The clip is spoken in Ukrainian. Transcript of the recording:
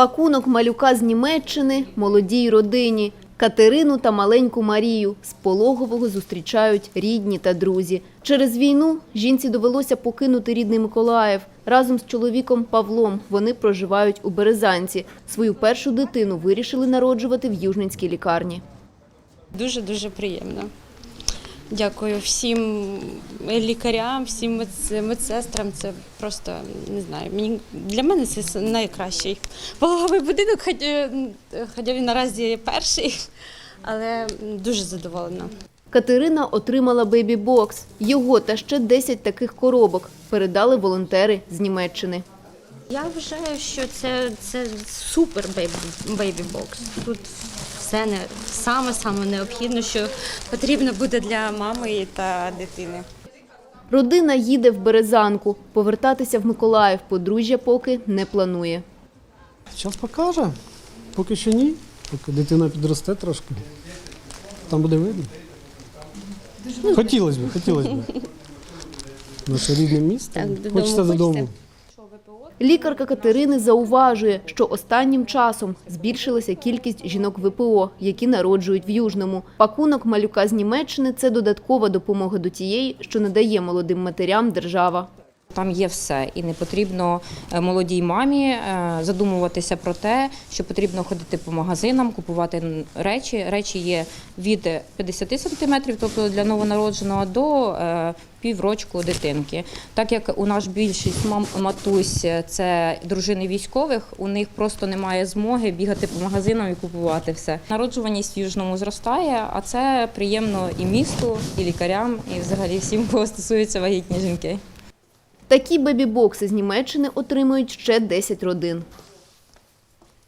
Пакунок малюка з Німеччини молодій родині. Катерину та маленьку Марію з пологового зустрічають рідні та друзі. Через війну жінці довелося покинути рідний Миколаїв. Разом з чоловіком Павлом вони проживають у Березанці. Свою першу дитину вирішили народжувати в Южненській лікарні. Дуже дуже приємно. Дякую всім лікарям, всім медсестрам. Це просто не знаю. Мені для мене це найкращий пологовий будинок, е, хоча він наразі перший, але дуже задоволена. Катерина отримала бейбі-бокс. Його та ще 10 таких коробок передали волонтери з Німеччини. Я вважаю, що це, це супер бейбі, бейбі бокс. Тут все не саме саме необхідне, що потрібно буде для мами та дитини. Родина їде в Березанку. Повертатися в Миколаїв подружжя поки не планує. Час покаже. Поки що ні. Поки дитина підросте трошки. Там буде видно. Хотілося б, хотілося б. Наше рідне місто. Так, Хочеться додому. Лікарка Катерини зауважує, що останнім часом збільшилася кількість жінок ВПО, які народжують в Южному. Пакунок малюка з Німеччини – це додаткова допомога до тієї, що надає молодим матерям держава. Там є все, і не потрібно е, молодій мамі е, задумуватися про те, що потрібно ходити по магазинам, купувати речі. Речі є від 50 сантиметрів, тобто для новонародженого, до е, піврочку дитинки. Так як у нас більшість мам матусь це дружини військових, у них просто немає змоги бігати по магазинам і купувати все. Народжуваність в южному зростає, а це приємно і місту, і лікарям, і взагалі всім, кого стосуються вагітні жінки. Такі бебі-бокси з Німеччини отримують ще 10 родин.